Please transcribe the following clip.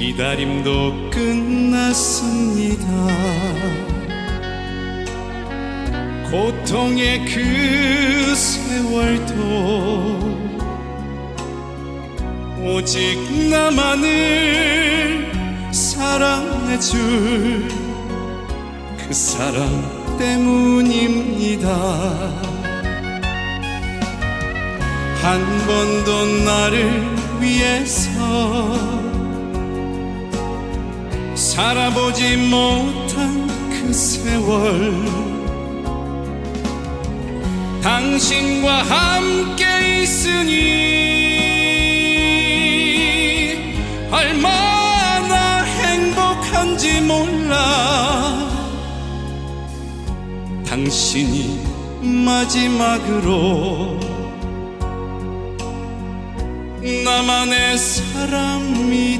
기다림도 끝났습니다. 고통의 그 세월도 오직 나만을 사랑해줄 그 사랑 때문입니다. 한 번도 나를 위해서 살아보지 못한 그 세월. 당신과 함께 있으니 얼마나 행복한지 몰라. 당신이 마지막으로 나만의 사람이